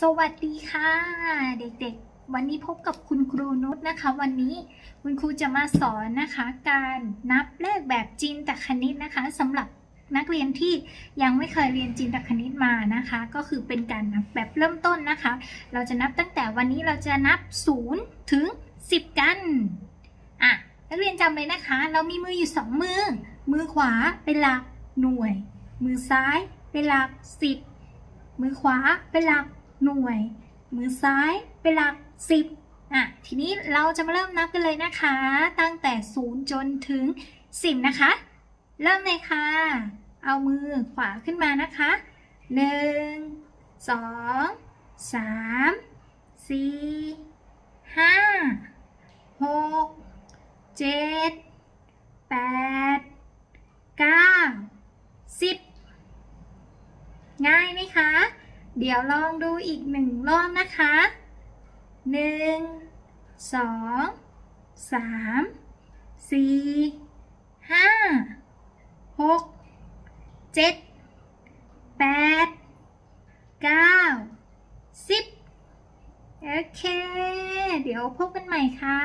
สวัสดีค่ะ เด็กๆ วันนี้พบกับคุณครูนุชนะคะ วันนี้คุณครูจะมาสอนนะคะ การนับเลขแบบจีนต่คณิตนะคะสำหรับนักเรียนที่ยังไม่เคยเรียนจีนต่คณิตมานะคะ ก็คือเป็นการนับแบบเริ่มต้นนะคะ เราจะนับตั้งแต่วันนี้เราจะนับ 0 ถึง 10 กันอะนักเรียนจำเลยนะคะ เรามีมืออยู่สองมือ มือขวาเป็นหลักหน่วย มือซ้ายเป็นหลักสิบมือขวาเป็นหลัก หน่วย มือซ้ายเป็นหลักสิบอะทีนี้เราจะมาเริ่มนับกันเลยนะคะ ตั้งแต่ศูนย์จนถึงสิบนะคะ เริ่มเลยค่ะ เอามือขวาขึ้นมานะคะหนึ่งสองสามสี่ห้าหกเจ็ดแปดเก้าสิบง่ายไหมคะ เดี๋ยวลองดูอีกหนึ่งรอบนะคะหนึ่งสองสามสี่ห้าหกเจ็ดแปดเก้าสิบโอเค เดี๋ยวพบกันใหม่ค่ะ